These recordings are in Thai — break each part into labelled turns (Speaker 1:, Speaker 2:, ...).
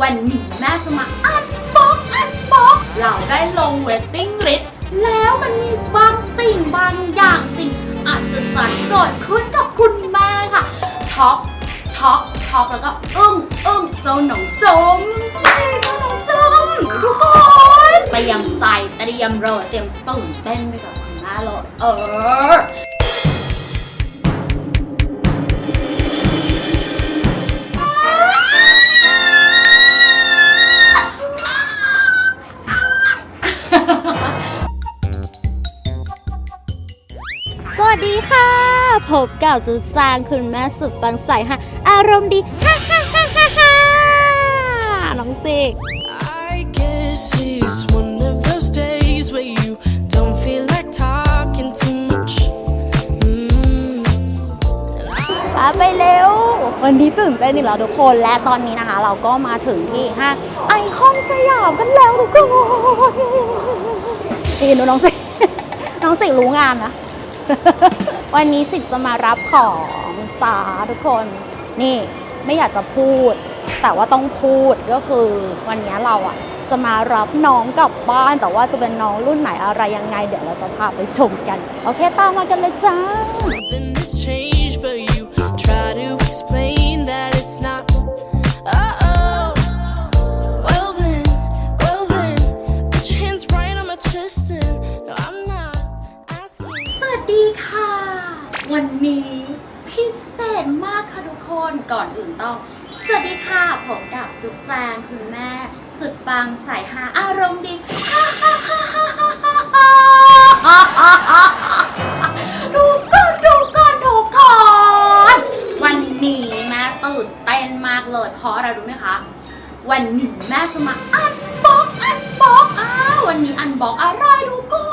Speaker 1: วันนี้แม่จะมาอันบ็อกอันบ็อกเราได้ลงเวทติ้งลิสต์แล้วมันมีบางสิ่งบางอย่างสิ่งอัศจรรย์เกิดขึ้นกับคุณแม่ค่ะช็อกช็อกช็อกแล้วก็อึ้งอึ้งเจ้าหนองสมเจ้าหนองสมทุกคนเตรียมใจเตรียมรอเตรียมตื่นเต้นไปกับคุณแม่เลยเออ
Speaker 2: ดีค่ะ พบกับจุดสร้างคุณแม่สุดปังใสค่ะอารมณ์ดีฮ่าฮ่าฮ่าฮ่าฮ่าน้องเสก
Speaker 3: I guess it's one of those days where you don't feel like talking too much. Mm.
Speaker 2: ป้าไปเร็ว วันนี้ตื่นเต้นอีกแล้วทุกคน และตอนนี้นะคะ เราก็มาถึงที่ห้างไอคอนสยามกันแล้วทุกคนนี่ดูน้องสิ น้องสิรู้งานนะ วันนี้สิจะมารับของสาทุกคน นี่ไม่อยากจะพูด แต่ว่าต้องพูดก็คือ วันนี้เราอะ จะมารับน้องกลับบ้าน แต่ว่าจะเป็นน้องรุ่นไหนอะไรยังไง เดี๋ยวเราจะพาไปชมกัน โอเคตามมากันเลยจ้า
Speaker 1: นี้พิเศษมากค่ะทุกคนก่อนอื่นต้อง สวัสดีค่ะ ผมกับจุ๊บแจงคุณแม่ สุดปังสายฮาอารมณ์ดีดูก่อนดูก่อนดูก่อนวันนี้แม่ตื่นเต้นมากเลยเพราะอะไรรู้ไหมคะ วันนี้แม่จะมาอันบ็อกอันบ็อกอ้าววันนี้อันบ็อกอะไรทุกคน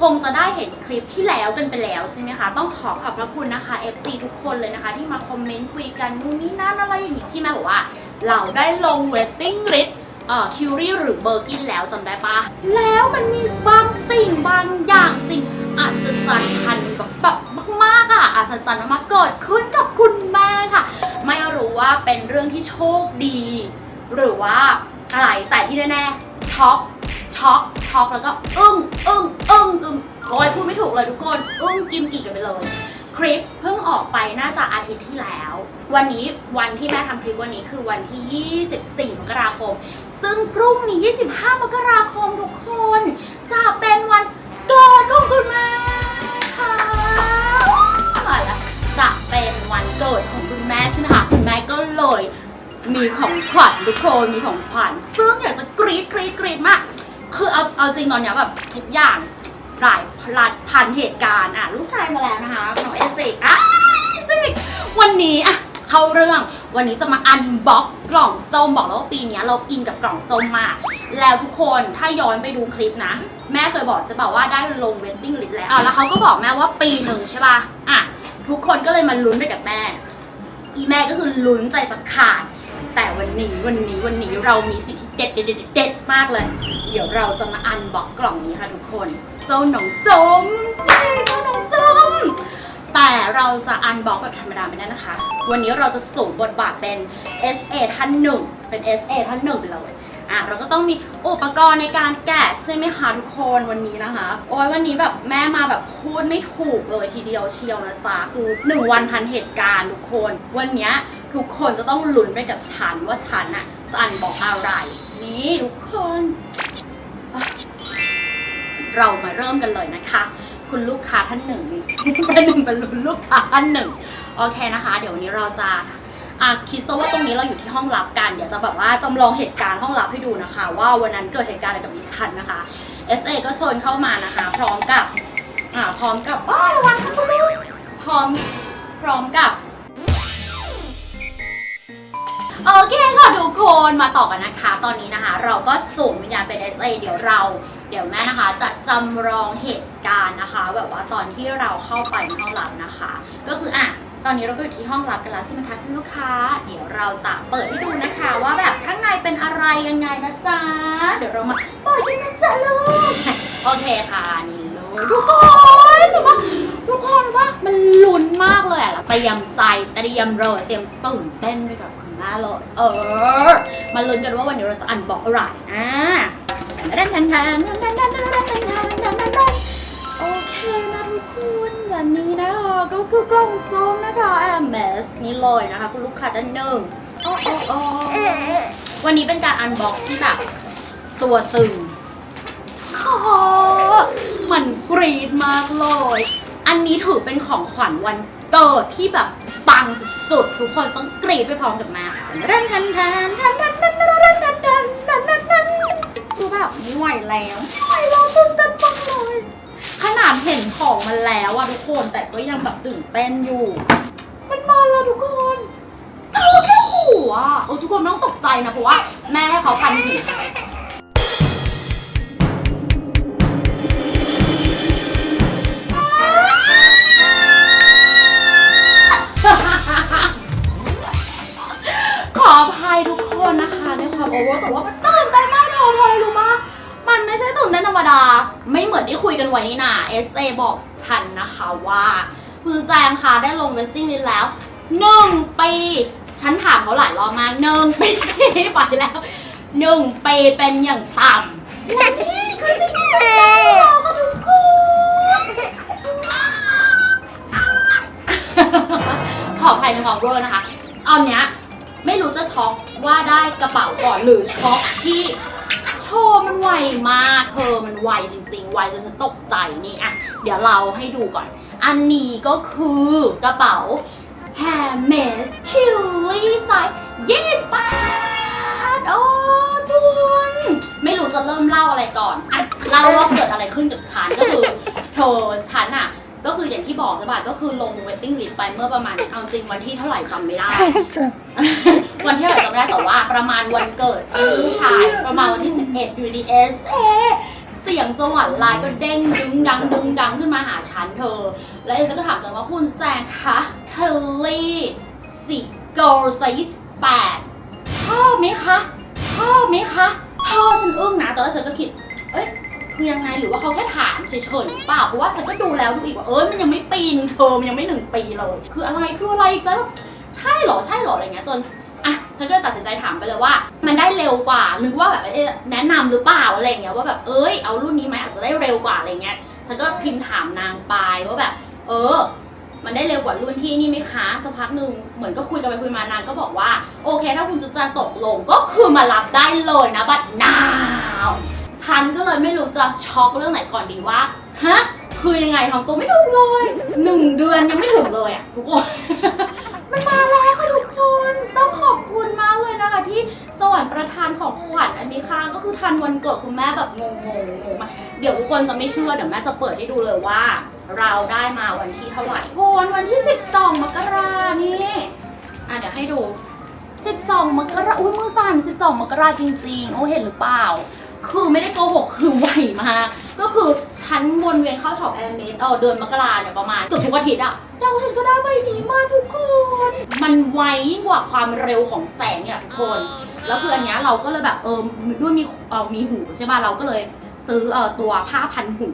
Speaker 1: คงจะได้เห็นคลิปที่แล้วกันไปแล้วใช่ไหมคะ ต้องขอขอบพระคุณนะคะ FC ทุกคนเลยนะคะ ที่มาคอมเมนต์คุยกันนู่นนี่นั่นอะไรอย่างนี้ที่แม่บอกว่าเราได้ลงเวทติ้งลิสต์เอ่อคิวรี่หรือเบอร์กินแล้วจำได้ปะแล้วมันมีบางสิ่งบางอย่างสิ่งอัศจรรย์พันแบบแบบมากๆอะอัศจรรย์มากๆเกิดขึ้นกับคุณแม่ค่ะ ไม่รู้ว่าเป็นเรื่องที่โชคดี หรือว่าอะไรแต่ที่แน่ๆช็อก ช็อกช็อกแล้วก็อึ้งอึ้งอึ้งอึ้งโอ้ยพูดไม่ถูกเลยทุกคน อึ้งกิมกี่กันไปเลย คลิปเพิ่งออกไปน่าจะอาทิตย์ที่แล้ว วันนี้วันที่แม่ทำคลิปวันนี้คือวันที่ 24 มกราคม ซึ่งพรุ่งนี้ 25 มกราคมทุกคน จะเป็นวันเกิดของคุณแม่ค่ะตาแล้วจะเป็นวันเกิดของคุณแม่ใช่ไหมคะคุณแม่ก็เลยมีของขวัญทุกคนมีของขวัญซึ่งอยากจะกรี๊ดกรี๊ดกรี๊ดมาก คือเอาเอาจริงตอนเนี้ยแบบทุกอย่างหลายพลัดพันเหตุการณ์อะลูกชายมาแล้วนะคะน้องเอซิกอะเอซิกวันนี้อะเข้าเรื่องวันนี้จะมาอันบ็อกกล่องส้มบอกแล้วว่าปีนี้เราอินกับกล่องส้มมาก แล้วทุกคนถ้าย้อนไปดูคลิปนะ แม่เคยบอกใช่ป่าว่าได้ลงเวทติ้งลิสต์แล้วอะแล้วเขาก็บอกแม่ว่าปีหนึ่งใช่ป่ะอะทุกคนก็เลยมาลุ้นไปกับแม่ อีแม่ก็คือลุ้นใจจะขาด แต่วันนี้วันนี้วันนี้เรามีสิ่งที่ เด็ดเด็ดเด็ดเด็ดมากเลย เดี๋ยวเราจะมาอันบ็อกกล่องนี้ค่ะทุกคนเจ้าหนองสมเฮ้ยเจ้าหนองสมแต่เราจะอันบ็อกแบบธรรมดาไม่ได้นะคะ วันนี้เราจะสูงบทบาทเป็น SA ท่านหนึ่งเป็น SA ท่านหนึ่งไปเลยอะเราก็ต้องมีอุปกรณ์ในการแกะใช่ไหมคะทุกคนวันนี้นะคะ โอ้ยวันนี้แบบแม่มาแบบพูดไม่ถูกเลยทีเดียวเชียวนะจ๊ะคือหนึ่งวันพันเหตุการณ์ทุกคน วันนี้ทุกคนจะต้องลุ้นไปกับฉันว่าฉันน่ะจะอันบอกอะไร นี่ทุกคน เรามาเริ่มกันเลยนะคะ คุณลูกค้าท่านหนึ่งเป็นหนึ่งเป็นรุ่นลูกค้าท่านหนึ่งโอเคนะคะ เดี๋ยววันนี้เราจะอะคิดซะว่าตรงนี้เราอยู่ที่ห้องลับกันเดี๋ยวจะแบบว่าจำลองเหตุการณ์ห้องลับให้ดูนะคะ ว่าวันนั้นเกิดเหตุการณ์อะไรกับดิฉันนะคะ SA ก็โซนเข้ามานะคะ พร้อมกับอ่าพร้อมกับอ้าววันพร้อมพร้อมกับโอเค คนมาต่อกันนะคะ ตอนนี้นะคะ เราก็ส่งวิญญาณไปเอเเดี๋ยวเรา เดี๋ยวแม่นะคะ จะจำลองเหตุการณ์นะคะ แบบว่าตอนที่เราเข้าไปในห้องลับนะคะ ก็คืออะตอนนี้เราก็อยู่ที่ห้องลับกันแล้วใช่ไหมคะคุณลูกค้า เดี๋ยวเราจะเปิดให้ดูนะคะ ว่าแบบข้างในเป็นอะไรยังไงนะจ๊ะเดี๋ยวเรามาเปิดกันนะจ๊ะลูกโอเคค่ะนี่เลยทุกคนหรือว่าทุกคนว่ามันลุ้นมากเลยอะเตรียมใจเตรียมรอเตรียมตื่นเต้นไปกับ คุณแม่เลยเออ มาลุ้นกันว่าวันนี้เราจะอันบอกอะไรอ่าดันดันดันดันดันดันดันดันดันดันดันดันโอเคนะทุกคนอันนี้นะคะก็คือกล่องส้มนะคะ MS นี่เลยนะคะคุณลูกค้าด้านหนึ่งโอ้โอ้โอ้วันนี้เป็นการอันบ็อกที่แบบตัวตึงโอ้โหมันกรีดมากเลย อันนี้ถือเป็นของขวัญวัน เกิดที่แบบปังสุดๆทุกคนต้องกรีดไปพร้อมกับแม่ทันทันทันทันทันทันทันทันทันทันทันทันคือแบบไม่ไหวแล้วไม่ไหวแล้วตื่นเต้นมากเลยขนาดเห็นของมันแล้วอะทุกคนแต่ก็ยังแบบตื่นเต้นอยู่ มันมาแล้วทุกคนเธอแค่หูอะโอ้ทุกคนไม่ต้องตกใจนะเพราะว่าแม่ให้เขาพันหู คะในความโอเวอร์แต่ว่ามันตื่นเต้นมากเธอเธออะไรรู้ปะมันไม่ใช่ตื่นเต้นธรรมดา ไม่เหมือนที่คุยกันไว้นี่นะ SA บอกฉันนะคะว่าคุณแจงค่ะได้ลงเวสติ้งลิสแล้วหนึ่งปีฉันถามเขาหลายรอบมากหนึ่งปีไปแล้วหนึ่งปีเป็นอย่างต่ำและนี่คือสิ่งที่ฉันได้รอค่ะทุกคนขออภัยในความเวอร์นะคะตอนเนี้ย ไม่รู้จะช็อกว่าได้กระเป๋าก่อนหรือช็อกที่โชว์มันไวมากเธอมันไวจริงๆ ไวจนฉันตกใจนี่อะ เดี๋ยวเราให้ดูก่อน อันนี้ก็คือกระเป๋า Hermes c u l i ไซส์ยี่สิบบาโอ้ทุนไม่รู้จะเริ่มเล่าอะไรก่อนอะเล่าว่าเกิดอะไรขึ้นกับฉันก็คือเธอฉันอะ ก็คืออย่างที่บอกใช่ป่ะก็คือลง waiting list ไปเมื่อประมาณเอาจริงวันที่เท่าไหร่จำไม่ได้ วันที่เท่าไหร่จำไม่ได้แต่ว่าประมาณวันเกิดของลูกชายประมาณวันที่ 11 อยู่ดีเอสเอเสียงสวรรค์ไลน์ก็เด้งดึงดังดึงดังขึ้นมาหาฉันเธอ แล้วเอสก็ถามฉันว่าคุณแซงคะเคลลี่สิโกลไซส์แปดชอบไหมคะ ชอบไหมคะชอบฉันอึ้งนะตอนแรกฉันก็คิด เอ้ย คือยังไงหรือว่าเขาแค่ถามเฉยๆหรือเปล่าเพราะว่าฉันก็ดูแล้วดูอีกว่าเออมันยังไม่ปีนึงเธอมันยังไม่หนึ่งปีเลย คืออะไรคืออะไรจะใช่เหรอใช่เหรออะไรเงี้ยจนอะฉันก็เลยตัดสินใจถามไปเลยว่า มันได้เร็วกว่านึกว่าแบบแนะนำหรือเปล่าอะไรเงี้ยว่าแบบเอ้ยเอารุ่นนี้ไหมอาจจะได้เร็วกว่าอะไรเงี้ยฉันก็พิมพ์ถามนางไปว่าแบบ เออ มันได้เร็วกว่ารุ่นที่นี่ไหมคะสักพักหนึ่งเหมือนก็คุยกันไปคุยมานางก็บอกว่า โอเค ถ้าคุณจุ๊บจานตกลงก็คือมารับได้เลยนะบัดนาว ฉันก็เลยไม่รู้จะช็อกเรื่องไหนก่อนดีว่าฮะคือยังไงทำตัวไม่ถูกเลยหนึ่งเดือนยังไม่ถึงเลยอะทุกคน มันมาแล้วค่ะทุกคน ต้องขอบคุณมากเลยนะคะที่สวรรค์ประทานของขวัญอันนี้ค่ะก็คือทันวันเกิดคุณแม่แบบงงงงงมาเดี๋ยวทุกคนจะไม่เชื่อเดี๋ยวแม่จะเปิดให้ดูเลยว่า เราได้มาวันที่เท่าไหร่โอนวันที่ 12 มกรานี่อะเดี๋ยวให้ดู 12 มกราอุ้ยมือสั่น 12 มกราจริงๆ โอ้เห็นหรือเปล่า คือไม่ได้โกหกคือไวมาก ก็คือฉันวนเวียนเข้าช็อปแอร์เมสเออเดือนมกราเนี่ยประมาณเกือบทุกอาทิตย์อะเราเห็นก็ได้ใบนี้มากทุกคน มันไวยิ่งกว่าความเร็วของแสงเนี่ยทุกคน แล้วคืออันเนี้ยเราก็เลยแบบเออด้วยมีเออมีหูใช่ป่ะเราก็เลยซื้อเออตัวผ้าพันหู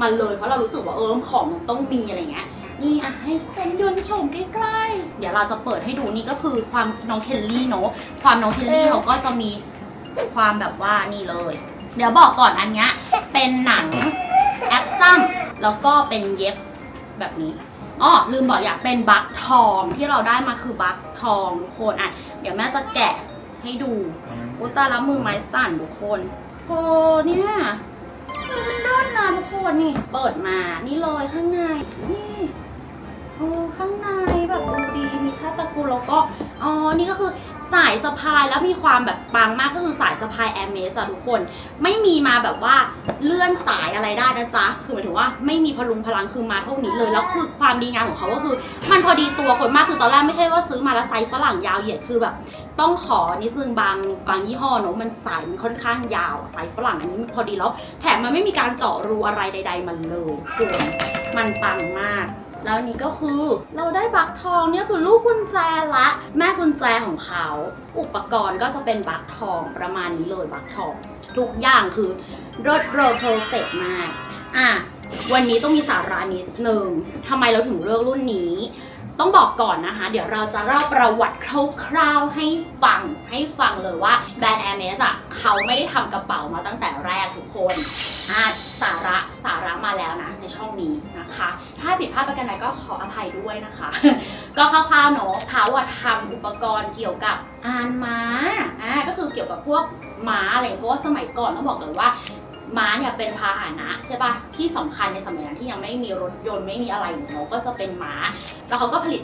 Speaker 1: มาเลยเพราะเรารู้สึกว่าเออของมันต้องมีอะไรเงี้ยนี่อะให้คนเดินชมใกล้ๆ เดี๋ยวเราจะเปิดให้ดูนี่ก็คือความน้องเคลลี่เนาะความน้องเคลลี่เขาก็จะมีความแบบว่านี่เลย เดี๋ยวบอกก่อนอันเนี้ยเป็นหนังแอคซัมแล้วก็เป็นเย็บแบบนี้อ๋อลืมบอกอยากเป็นบัคทองที่เราได้มาคือบัคทองทุกคนอะเดี๋ยวแม่จะแกะให้ดูอุยตาละมือไม้สั่นทุกคนโอ้เนี่ยมันด้นนะทุกคนนี่ เปิดมานี่เลยข้างในนี่โอ้ข้างในแบบดูดีมีชาติตระกูลแล้วก็อ๋อนี่ก็คือ สายสะพายแล้วมีความแบบปังมากก็คือสายสะพายแอร์เมสอะทุกคน ไม่มีมาแบบว่าเลื่อนสายอะไรได้นะจ๊ะ คือหมายถึงว่าไม่มีพลุงพลังคือมาเท่านี้เลย แล้วคือความดีงามของเขาก็คือ มันพอดีตัวคนมากคือตอนแรกไม่ใช่ว่าซื้อมาแล้วไซส์ฝรั่งยาวเหยียดคือแบบ ต้องขอนิดนึงบางบางยี่ห้อเนอะมันสายมันค่อนข้างยาวอะไซส์ฝรั่งอันนี้มันพอดีแล้ว แถมมันไม่มีการเจาะรูอะไรใด ๆ มันเลยคุณมันปังมาก แล้วนี้ก็คือเราได้บักทองเนี่ยคือลูกกุญแจละแม่กุญแจของเขา อุปกรณ์ก็จะเป็นบักทองประมาณนี้เลยบักทอง ทุกอย่างคือรถโรเพอร์เฟกมาก อะวันนี้ต้องมีสาระนิดนึงทำไมเราถึงเลือกรุ่นนี้ ต้องบอกก่อนนะคะ เดี๋ยวเราจะเล่าประวัติคร่าวๆให้ฟังให้ฟังเลยว่าแบรนด์ Hermes อะเขาไม่ได้ทำกระเป๋ามาตั้งแต่แรกทุกคนอาสาระสาระมาแล้วนะในช่องนี้นะคะ ถ้าผิดพลาดประการใดก็ขออภัยด้วยนะคะ ก็คร่าวๆเนอะเขาอะทำอุปกรณ์เกี่ยวกับอานม้าอ่าก็คือเกี่ยวกับพวกม้าอะไรเพราะว่าสมัยก่อนต้องบอกเลยว่า ม้าเนี่ยเป็นพาหนะใช่ปะที่สำคัญในสมัยนั้นที่ยังไม่มีรถยนต์ไม่มีอะไรอยู่เนอะก็จะเป็นม้า แล้วเขาก็ผลิต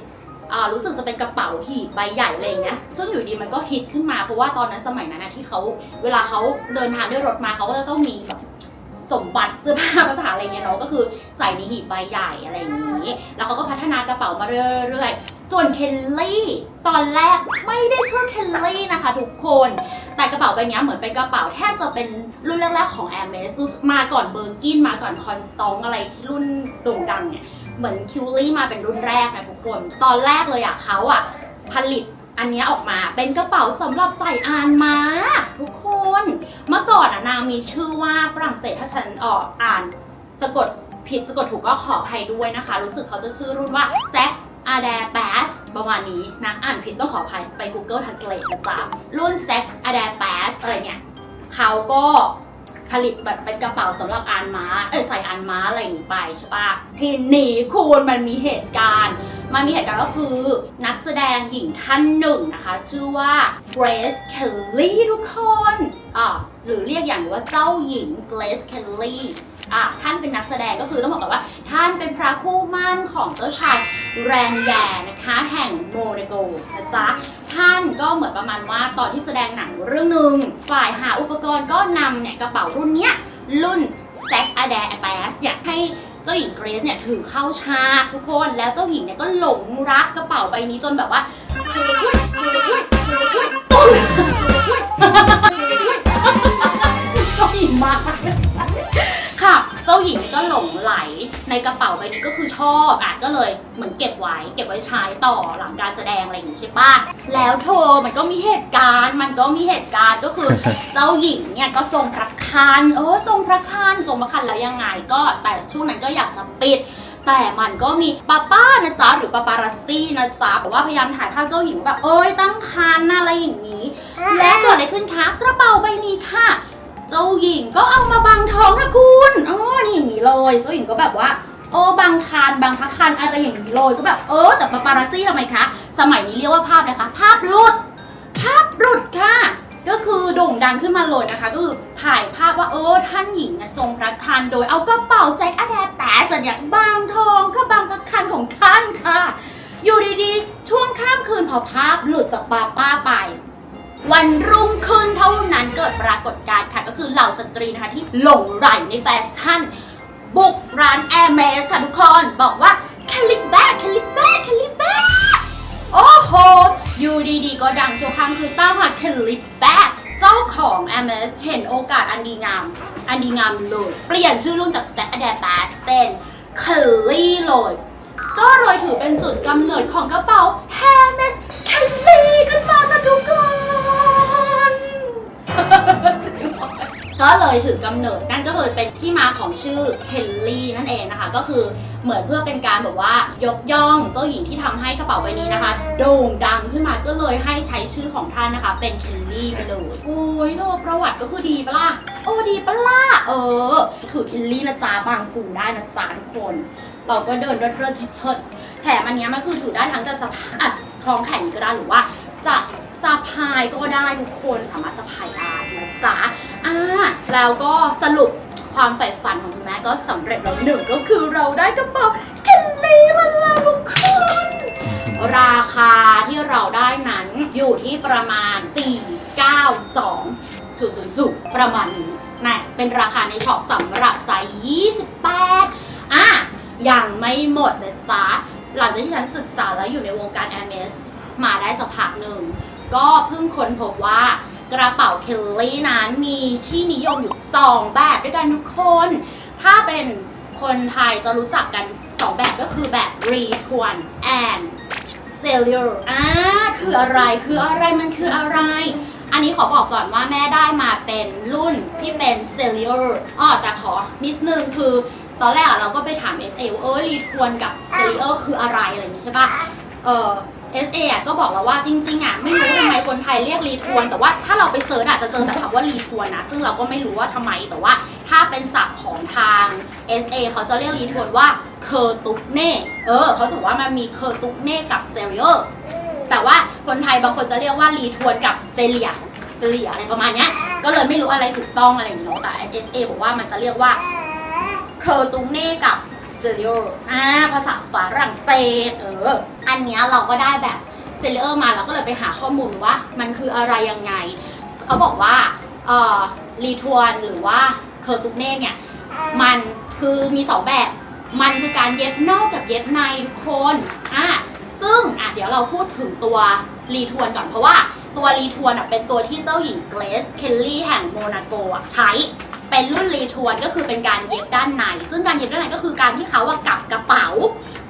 Speaker 1: รู้สึกจะเป็นกระเป๋าหีบใบใหญ่อะไรเงี้ย ซึ่งอยู่ดีมันก็ฮิตขึ้นมาเพราะว่าตอนนั้นสมัยนั้นนะที่เขาเวลาเขาเดินทางด้วยรถมาเขาก็จะต้องมีแบบสมบัติเสื้อผ้าภาษาอะไรเงี้ยเนาะก็คือใส่ในหีบใบใหญ่อะไรอย่างนี้ แล้วเขาก็พัฒนากระเป๋ามาเรื่อยๆ ส่วนเคนลี่ตอนแรกไม่ได้ชื่อเคนลี่นะคะทุกคน แต่กระเป๋าใบนี้เหมือนเป็นกระเป๋าแทบจะเป็นรุ่นแรกๆของ Hermes รู้สึกมาก่อนเบอร์กินมาก่อนคอนสตองอะไรที่รุ่นโด่งดังเนี่ยเหมือนคิวลี่มาเป็นรุ่นแรกนะทุกคน ตอนแรกเลยอะเขาอะผลิตอันนี้ออกมาเป็นกระเป๋าสำหรับใส่อานมาทุกคน เมื่อก่อนอะนางมีชื่อว่าฝรั่งเศสถ้าฉันออกอ่านสะกดผิดสะกดถูกก็ขออภัยด้วยนะคะ รู้สึกเขาจะชื่อรุ่นว่าแซก อาแดแบสประมาณนี้นะอ่านผิดต้องขออภัยไป Google Translate นะจ๊ะรุ่นแซกอาแดแบสอะไรเนี่ยเขาก็ผลิตแบบเป็นกระเป๋าสำหรับอานม้า เออใส่อานม้าอะไรอย่างนี้ไปใช่ปะทีนี้คุณมันมีเหตุการณ์ มันมีเหตุการณ์ก็คือนักแสดงหญิงท่านหนึ่งนะคะ ชื่อว่า Grace Kelly ทุกคนอ่าหรือเรียกอย่างว่าเจ้าหญิง Grace Kelly อะท่านเป็นนักแสดงก็คือต้องบอกก่อนว่า ท่านเป็นพระคู่มั่นของเจ้าชาย แรนแย่นะคะแห่งโมเนโกนะจ๊ะท่านก็เหมือนประมาณว่าตอนที่แสดงหนังเรื่องหนึ่งฝ่ายหาอุปกรณ์ก็นำเนี่ยกระเป๋ารุ่นเนี้ยรุ่น s a c a d a b a s เนี่ยให้เจ้าหญิงเกรซเนี่ยถือเข้าฉากทุกคนแล้วเจ้าหญิงเนี่ยก็หลงรักกระเป๋าใบนี้จนแบบว่าตุ้ยเจ้าหญิงมากค่ะเจ้า หญิงก็หลงไหลในกระเป๋าใบนี้ก็คือชอบอะก็เลยเหมือนเก็บไว้ เก็บไว้ใช้ต่อหลังการแสดงอะไรอย่างนี้ใช่ปะแล้วโทมันก็มีเหตุการณ์ มันก็มีเหตุการณ์ก็คือ เจ้าหญิงเนี่ยก็ทรงพระคันเออทรงพระคันทรงพระคันแล้วยังไง ก็แต่ช่วงนั้นก็อยากจะปิดแต่มันก็มีป้าป้านะจ๊ะหรือปาปารัสซี่นะจ๊ะแบบว่าพยายามถ่ายภาพเจ้าหญิงแบบเอ้ยตั้งคันอะไรอย่างนี้ และเกิดอะไรขึ้นคะกระเป๋าใบนี้ค่ะ เจ้าหญิงก็เอามาบังท้องค่ะคุณอ๋อนี่อย่างนี้เลย เจ้าหญิงก็แบบว่าโอ้บางคันบางพระคันอะไรอย่างนี้เลยก็แบบเออแต่ปาปารัสซี่ทำไมคะสมัยนี้เรียกว่าภาพอะคะภาพหลุด ภาพหลุดค่ะ ก็คือโด่งดังขึ้นมาเลยนะคะ ก็คือถ่ายภาพว่าเออท่านหญิงนี่ยทรงพระคันโดยเอากระเป๋าแซกอะแดแปะสัญญาบางทองก็บางพระคันของท่านค่ะ อยู่ดีๆ ช่วงข้ามคืนพอภาพหลุดจากปาป้าไป วันรุ่งขึ้นเท่านั้นเกิดปรากฏการณ์ค่ะ ก็คือเหล่าสตรีนะคะที่หลงไหลในแฟชั่น บุกร้านแอร์เมสค่ะทุกคน บอกว่าคลิแบกคลิแบกคลิแบกโอ้โห อยู่ดีๆ ก็ดังชั่วข้ามคือต้ามาเคลลิแบ็กเจ้าของ m s เห็นโอกาสอันดีงาม อันดีงามเลย เปลี่ยนชื่อรุ่นจาก Stack a d a p a s เป็นคลลี่เลยก็เลยถือเป็นจุดกำเนิดของกระเป๋า Hermes Kelly ขึ้นมาค่ะทุกคน ก็เลยถือกำเนิดนั่นก็เลยเป็นที่มาของชื่อเคลลี่นั่นเองนะคะ ก็คือเหมือนเพื่อเป็นการแบบว่ายกย่องเจ้าหญิงที่ทำให้กระเป๋าใบนี้นะคะ โด่งดังขึ้นมาก็เลยให้ใช้ชื่อของท่านนะคะ เป็นเคลลี่ไปเลยโอ้ยโลประวัติก็คือดีปะล่ะโอ้ดีปะล่ะเออถือเคลลี่นะจ๊ะบางปูได้นะจ๊ะทุกคนเราก็เดินเรื่อยๆเชิดแถมอันนี้มันคือถือได้ทั้งจะสะพายคล้องแขนก็ได้หรือว่า จะสะพายก็ได้ทุกคนสามารถสะพายได้นะจ๊ะ แล้วก็สรุปความใฝ่ฝันของคุณแม่ก็สำเร็จแล้วหนึ่งก็คือเราได้กระเป๋าเคลลี่มาแล้วทุกคนราคาที่เราได้นั้นอยู่ที่ประมาณ 492 000ประมาณนี้นะเป็นราคาในช็อปสำหรับไซส์ 28 อะ ยังไม่หมดนะจ๊ะ หลังจากที่ฉันศึกษาแล้วอยู่ในวงการ MS มาได้สักพักหนึ่ง ก็เพิ่งค้นพบว่า กระเป๋าเคลลี่นั้นมีที่นิยมอยู่ 2 แบบด้วยกันทุกคน ถ้าเป็นคนไทยจะรู้จักกัน 2 แบบก็คือแบบ Return and Cellular อ่าคืออะไรคืออะไรมันคืออะไร อันนี้ขอบอกก่อนว่าแม่ได้มาเป็นรุ่นที่เป็น Cellular อ๋อแต่ขอนิดนึงคือตอนแรกเราก็ไปถาม SA ว่าเออรีทวนกับ Cellular คืออะไรอะไรอย่างนี้ใช่ปะเออ SA อะก็บอกแล้วว่าจริงๆอะไม่รู้ทำไมคนไทยเรียกรีทวนแต่ว่าถ้าเราไปเซิร์ชอาจจะเจอแต่คำว่ารีทวนนะซึ่งเราก็ไม่รู้ว่าทำไมแต่ว่า ถ้าเป็นศัพท์ของทาง SA เขาจะเรียกรีทวนว่าเคอร์ตุกเน่เออเขาถือว่ามันมีเคอร์ตุกเน่กับเซเรียลแต่ว่าคนไทยบางคนจะเรียกว่ารีทวนกับเซเลียเซเลียอะไรประมาณเนี้ยก็เลยไม่รู้อะไรถูกต้องอะไรอย่างเงี้ยเอะแต่ SA บอกว่ามันจะเรียกว่าเคอร์ตุงเน่กับ เซเรียลอ่าภาษาฝรั่งเศสเออ อันเนี้ยเราก็ได้แบบเซเรียลมาเราก็เลยไปหาข้อมูลว่า มันคืออะไรยังไง เขาบอกว่าเอ่อรีทวนหรือว่าเคอร์ตุงเน่เนี่ยมันคือมีสองแบบ มันคือการเย็บนอกกับเย็บในทุกคนอะซึ่งอะเดี๋ยวเราพูดถึงตัวรีทวนก่อนเพราะว่าตัวรีทวนอะเป็นตัวที่เจ้าหญิงเกรซเคลลี่แห่งโมนาโกอะใช้ เป็นรุ่นรีทวนก็คือเป็นการเย็บด้านใน ซึ่งการเย็บด้านในก็คือการที่เขาว่ากลับกระเป๋า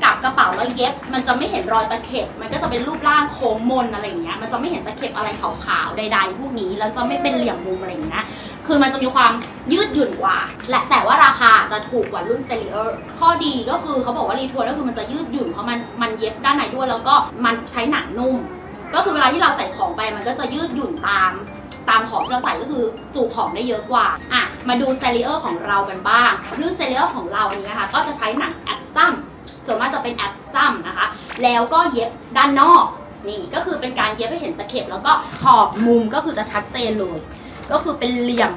Speaker 1: กับกระเป๋าแล้วเย็บ มันจะไม่เห็นรอยตะเข็บ มันก็จะเป็นรูปร่างโค้งมนอะไรอย่างเงี้ย มันจะไม่เห็นตะเข็บอะไรขาวๆใดๆพวกนี้ แล้วจะไม่เป็นเหลี่ยมมุมอะไรอย่างเงี้ย คือมันจะมีความยืดหยุ่นกว่า และแต่ว่าราคาจะถูกกว่ารุ่นเซเลอร์ ข้อดีก็คือเขาบอกว่ารีทวนก็คือมันจะยืดหยุ่นเพราะมันมันเย็บด้านในด้วยแล้วก็มันใช้หนังนุ่ม ก็คือเวลาที่เราใส่ของไปมันก็จะยืดหยุ่นตาม ตามของที่เราใส่ก็คือจุของได้เยอะกว่าอะมาดูเซเลอร์ของเรากันบ้างรุ่นเซเลอร์ของเราอันนี้นะคะ ก็จะใช้หนังแอปซัมส่วนมากจะเป็นแอปซัมนะคะ แล้วก็เย็บด้านนอกนี่ก็คือเป็นการเย็บให้เห็นตะเข็บ แล้วก็ขอบมุมก็คือจะชัดเจนเลย ก็คือเป็นเหลี่ยม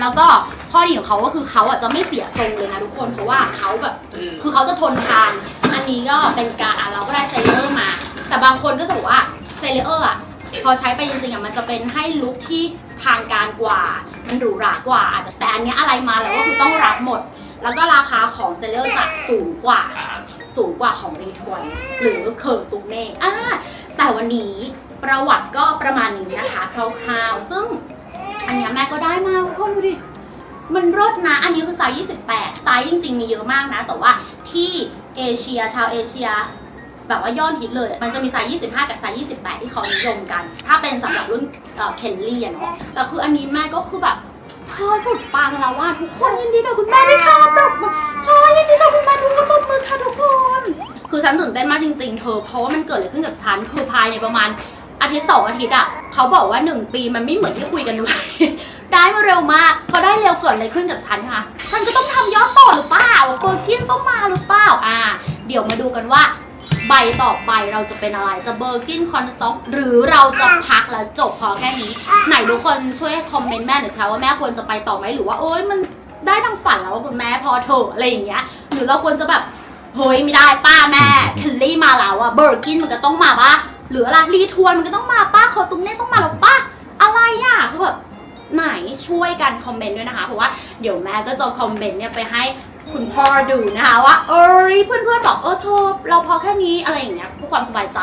Speaker 1: แล้วก็ข้อดีของเขาก็คือเขาอะจะไม่เสียทรงเลยนะทุกคนเพราะว่าเขาแบบคือเขาจะทนทาน อันนี้ก็เป็นการอะเราก็ได้เซเลอร์มา แต่บางคนก็จะบอกว่าเซเลอร์อะ พอใช้ไปจริงๆอะมันจะเป็นให้ลุคที่ทางการกว่า มันหรูหรากว่าอาจจะแต่อันเนี้ยอะไรมาแล้วก็คือต้องรับหมด แล้วก็ราคาของเซเลอร์จะสูงกว่า สูงกว่าของรีทวนหรือเคอร์ตุงเน่อ่าแต่วันนี้ประวัติก็ประมาณนี้นะคะคร่าวๆซึ่งอันเนี้ยแม่ก็ได้มาทุกคนดูดิมันรดนะ อันนี้คือไซส์ 28 ไซส์จริงๆ มีเยอะมากนะ แต่ว่าที่เอเชีย ชาวเอเชีย แบบว่ายอดฮิตเลยมันจะมีไซส์25 กับไซส์28 ที่เขานิยมกัน ถ้าเป็นสำหรับรุ่นเคนลี่อะเนาะแต่คืออันนี้แม่ก็คือแบบเธอสุดปังแล้วว่าทุกคนยินดีกับคุณแม่ด้วยค่ะปรบมือเธอยินดีกับคุณแม่ทุกคนปรบมือค่ะทุกคน คือฉันตื่นเต้นมากจริง ๆ เธอเพราะว่ามันเกิดอะไรขึ้นกับฉันคือภายในประมาณอาทิตย์สองอาทิตย์อะเขาบอกว่าหนึ่งปีมันไม่เหมือนที่คุยกันไว้ได้มาเร็วมากพอได้เร็วเกิดอะไรขึ้นกับฉันคะฉันก็ต้องทำยอดต่อหรือเปล่าเบอร์กินต้องมาหรือเปล่าอ่า เดี๋ยวมาดูกันว่า ใบต่อไปเราจะเป็นอะไร จะเบอร์กินคอนซองหรือเราจะพักแล้วจบพอแค่นี้ ไหนทุกคนช่วยคอมเมนต์แม่หน่อยค่ะว่าแม่ควรจะไปต่อไหมหรือว่าเอ้ยมันได้ดังฝันแล้วว่าคุณแม่พอเถอะอะไรอย่างเงี้ย หรือเราควรจะแบบเฮ้ยไม่ได้ป้าแม่เคลลี่มาแล้วอะเบอร์กินมันก็ต้องมาป่ะหรืออะไรรีทวนมันก็ต้องมาป้าคอตุ้งเน่ต้องมาแล้วป้าอะไรอะคือแบบไหนช่วยกันคอมเมนต์ด้วยนะคะ เพราะว่าเดี๋ยวแม่ก็จะคอมเมนต์เนี่ยไปให้ คุณพ่อดูนะคะว่าเอ้ยเพื่อนๆบอกเออเธอเราพอแค่นี้อะไรอย่างเงี้ยเพื่อความสบายใจ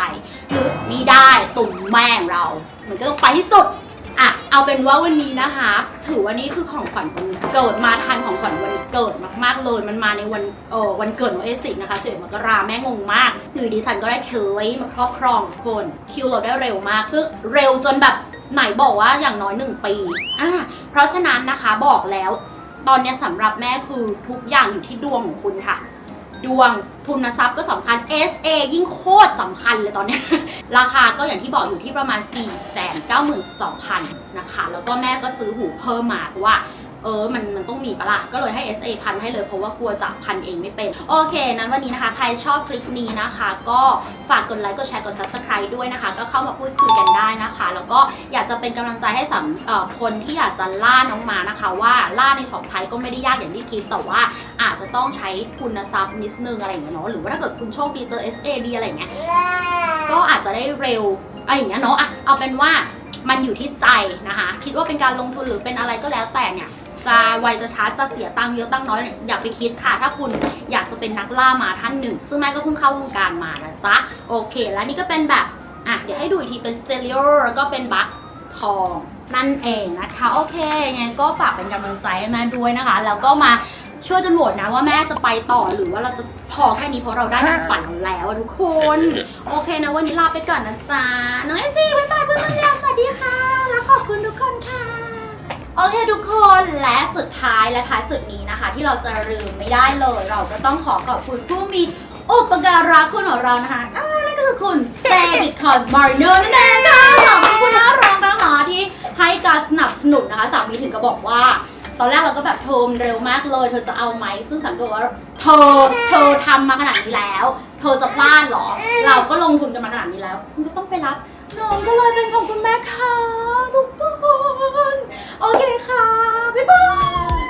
Speaker 1: หรือนี่ได้ตุ่มแม่งเรา มันก็ต้องไปที่สุดอะเอาเป็นว่าวันนี้นะคะ ถือว่านี่คือของขวัญวันเกิดมาทันของขวัญวันเกิดมากๆเลยมันมาในวันเออวันเกิดของเอซินะคะเสิบมกราแม่งงมากอยู่ดีฉันก็ได้เคลลี่มาครอบครองทุกคนคิวเราได้เร็วมากซึ่งเร็วจนแบบไหนบอกว่าอย่างน้อย1ปีอะเพราะฉะนั้นนะคะบอกแล้ว ตอนนี้สำหรับแม่คือทุกอย่างอยู่ที่ดวงของคุณค่ะ ดวงทุนทรัพย์ก็สำคัญ SA ยิ่งโคตรสำคัญเลยตอนนี้ ราคาก็อย่างที่บอกอยู่ที่ประมาณ 4 9 2 0 0 0 นะคะ แล้วก็แม่ก็ซื้อหูเพิ่มมาเพราะว่า เออมันมันต้องมีปะละก็เลยให้ SA พันให้เลยเพราะว่ากลัวจะพันเองไม่เป็น โอเค นั้นวันนี้นะคะ ใครชอบคลิปนี้นะคะ ก็ฝากกดไลค์กดแชร์กด subscribe ด้วยนะคะ ก็เข้ามาพูดคุยกันได้นะคะ แล้วก็อยากจะเป็นกำลังใจให้สำเอ่อคนที่อยากจะล่าน้องหมานะคะ ว่าล่าในช็อปไทยก็ไม่ได้ยากอย่างที่คิดแต่ว่าอาจจะต้องใช้ทุนทรัพย์นิดนึงอะไรอย่างเงี้ยเนาะหรือว่าถ้าเกิดคุณโชคดีเจอ SA ดีอะไรอย่างเงี้ยก็อาจจะได้เร็วอะไรอย่างเงี้ยเนาะอะเอาเป็นว่ามันอยู่ที่ใจนะคะ คิดว่าเป็นการลงทุนหรือเป็นอะไรก็แล้วแต่เนี่ย จะไวจะช้าจะเสียตังค์เยอะตังค์น้อยเนี่ยอย่าไปคิดค่ะ ถ้าคุณอยากจะเป็นนักล่ามาท่านหนึ่ง ซึ่งแม่ก็เพิ่งเข้าวงการมานะจ๊ะโอเค แล้วนี่ก็เป็นแบบอะเดี๋ยวให้ดูอีกทีเป็นสเตเลอร์แล้วก็เป็นบัคทองนั่นเองนะคะ โอเคยังไงก็ฝากเป็นกำลังใจให้แม่ด้วยนะคะ แล้วก็มาช่วยกันโหวตนะว่าแม่จะไปต่อหรือว่าเราจะพอแค่นี้เพราะเราได้ดังฝันแล้วทุกคน โอเคนะวันนี้ลาไปก่อนนะจ๊ะน้องเอซี่บ๊ายบายเพื่อนๆแล้วสวัสดีค่ะ แล้วขอบคุณทุกคนค่ะ เคทุกคนและสุดท้ายและท้ายสุดนี้นะคะ ที่เราจะลืมไม่ได้เลย เราก็ต้องขอขอบคุณผู้มีอุปการะคุณของเรานะคะอ่านั่นก็คือคุณเซบิคอนมาร์เนอร์นั่นเองค่ะขอบคุณน่ารักนะคะที่ให้การสนับสนุนนะคะสามีถึงก็บอกว่า ตอนแรกเราก็แบบโทรมเร็วมากเลยเธอจะเอาไหมซึ่งสามีก็บอกว่าเธอเธอทำมาขนาดนี้แล้ว เธอจะพลาดเหรอ เราก็ลงทุนกันมาขนาดนี้แล้ว คุณก็ต้องไปรับ น้องก็เลยเป็นของคุณแม่ค่ะทุกคน โอเคค่ะ บ๊ายบาย